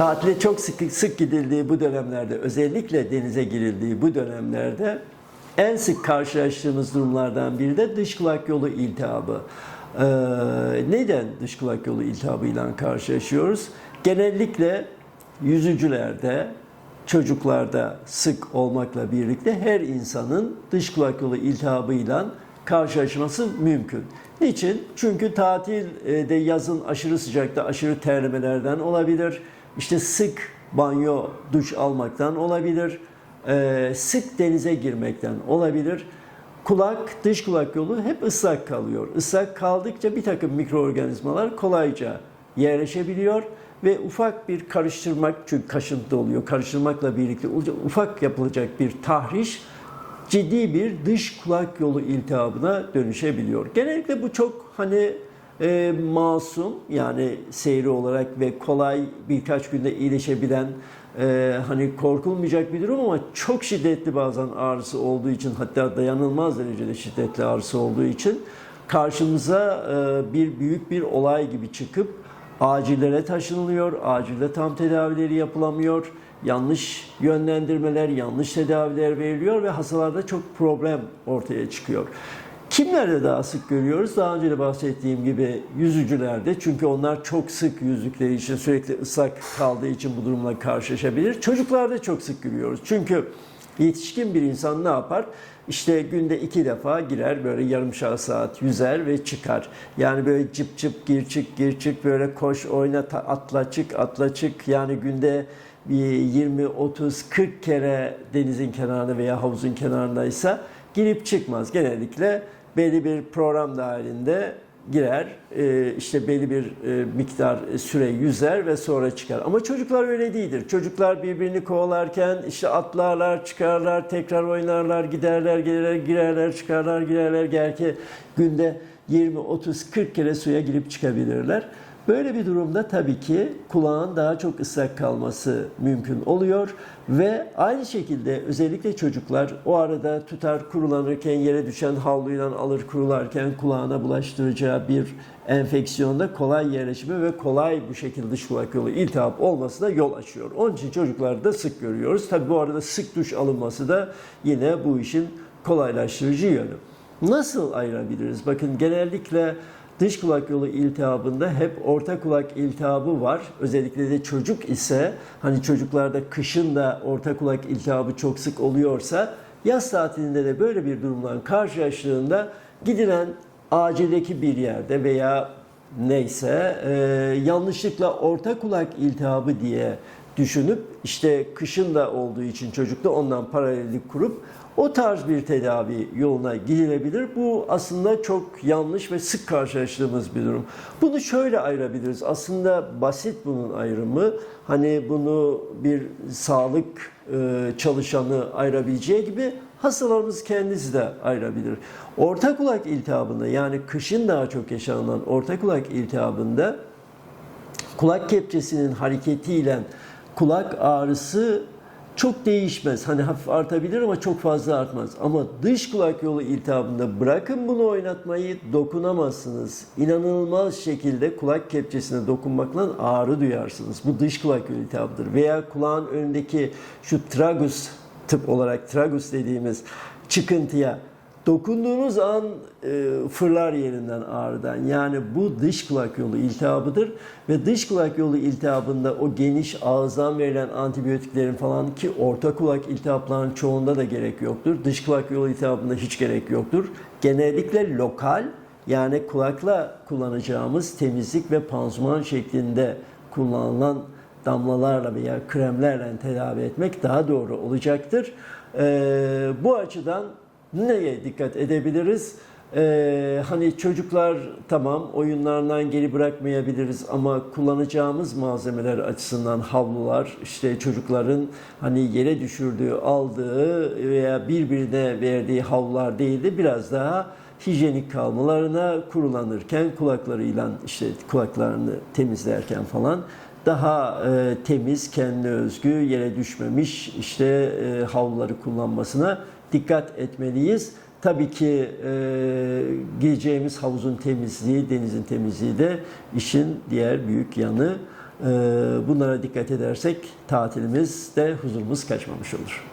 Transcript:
tatile çok sık, sık gidildiği bu dönemlerde, özellikle denize girildiği bu dönemlerde en sık karşılaştığımız durumlardan biri de dış kulak yolu iltihabı. Ee, neden dış kulak yolu iltihabıyla karşılaşıyoruz? Genellikle yüzücülerde, çocuklarda sık olmakla birlikte her insanın dış kulak yolu iltihabıyla karşılaşması mümkün. Niçin? Çünkü tatilde yazın aşırı sıcakta aşırı terlemelerden olabilir. İşte sık banyo, duş almaktan olabilir. Ee, sık denize girmekten olabilir. Kulak, dış kulak yolu hep ıslak kalıyor. Islak kaldıkça bir takım mikroorganizmalar kolayca yerleşebiliyor ve ufak bir karıştırmak çünkü kaşıntı oluyor. Karıştırmakla birlikte ufak yapılacak bir tahriş ciddi bir dış kulak yolu iltihabına dönüşebiliyor. Genellikle bu çok hani e, masum yani seyri olarak ve kolay birkaç günde iyileşebilen e, hani korkulmayacak bir durum ama çok şiddetli bazen ağrısı olduğu için hatta dayanılmaz derecede şiddetli ağrısı olduğu için karşımıza e, bir büyük bir olay gibi çıkıp acillere taşınılıyor, acilde tam tedavileri yapılamıyor, yanlış yönlendirmeler, yanlış tedaviler veriliyor ve hastalarda çok problem ortaya çıkıyor. Kimlerde daha sık görüyoruz? Daha önce de bahsettiğim gibi yüzücülerde çünkü onlar çok sık yüzdükleri için sürekli ıslak kaldığı için bu durumla karşılaşabilir. Çocuklarda çok sık görüyoruz. Çünkü yetişkin bir insan ne yapar? İşte günde iki defa girer böyle yarımşar saat yüzer ve çıkar. Yani böyle cıp cıp gir çık gir çık böyle koş oyna atla çık atla çık yani günde bir 20, 30, 40 kere denizin kenarında veya havuzun kenarındaysa girip çıkmaz. Genellikle belli bir program dahilinde girer, e, işte belli bir e, miktar süre yüzer ve sonra çıkar. Ama çocuklar öyle değildir. Çocuklar birbirini kovalarken işte atlarlar, çıkarlar, tekrar oynarlar, giderler, gelirler, girerler, çıkarlar, girerler. Belki günde 20, 30, 40 kere suya girip çıkabilirler. Böyle bir durumda tabii ki kulağın daha çok ıslak kalması mümkün oluyor ve aynı şekilde özellikle çocuklar o arada tutar kurulanırken yere düşen havluyla alır kurularken kulağına bulaştıracağı bir enfeksiyonda kolay yerleşimi ve kolay bu şekilde dış kulak yolu iltihap olması da yol açıyor. Onun için çocuklarda sık görüyoruz. Tabii bu arada sık duş alınması da yine bu işin kolaylaştırıcı yönü. Nasıl ayırabiliriz? Bakın genellikle dış kulak yolu iltihabında hep orta kulak iltihabı var. Özellikle de çocuk ise hani çocuklarda kışın da orta kulak iltihabı çok sık oluyorsa yaz tatilinde de böyle bir durumla karşılaştığında gidilen acildeki bir yerde veya neyse e, yanlışlıkla orta kulak iltihabı diye düşünüp işte kışın da olduğu için çocukta ondan paralellik kurup o tarz bir tedavi yoluna gidilebilir. Bu aslında çok yanlış ve sık karşılaştığımız bir durum. Bunu şöyle ayırabiliriz. Aslında basit bunun ayrımı. Hani bunu bir sağlık e, çalışanı ayırabileceği gibi hastalarımız kendisi de ayırabilir. Orta kulak iltihabında yani kışın daha çok yaşanılan orta kulak iltihabında kulak kepçesinin hareketiyle kulak ağrısı çok değişmez. Hani hafif artabilir ama çok fazla artmaz. Ama dış kulak yolu iltihabında bırakın bunu oynatmayı dokunamazsınız. İnanılmaz şekilde kulak kepçesine dokunmakla ağrı duyarsınız. Bu dış kulak yolu iltihabıdır. Veya kulağın önündeki şu tragus tıp olarak tragus dediğimiz çıkıntıya dokunduğunuz an e, fırlar yerinden ağrıdan. Yani bu dış kulak yolu iltihabıdır ve dış kulak yolu iltihabında o geniş ağızdan verilen antibiyotiklerin falan ki orta kulak iltihaplarının çoğunda da gerek yoktur. Dış kulak yolu iltihabında hiç gerek yoktur. Genellikle lokal yani kulakla kullanacağımız temizlik ve pansuman şeklinde kullanılan damlalarla veya kremlerle tedavi etmek daha doğru olacaktır. Ee, bu açıdan neye dikkat edebiliriz? Ee, hani çocuklar tamam oyunlarından geri bırakmayabiliriz ama kullanacağımız malzemeler açısından havlular işte çocukların hani yere düşürdüğü aldığı veya birbirine verdiği havlular değil de biraz daha hijyenik kalmalarına kurulanırken kulaklarıyla işte kulaklarını temizlerken falan daha e, temiz, kendine özgü, yere düşmemiş işte e, havluları kullanmasına dikkat etmeliyiz. Tabii ki e, gireceğimiz havuzun temizliği, denizin temizliği de işin diğer büyük yanı. bunlara dikkat edersek tatilimizde huzurumuz kaçmamış olur.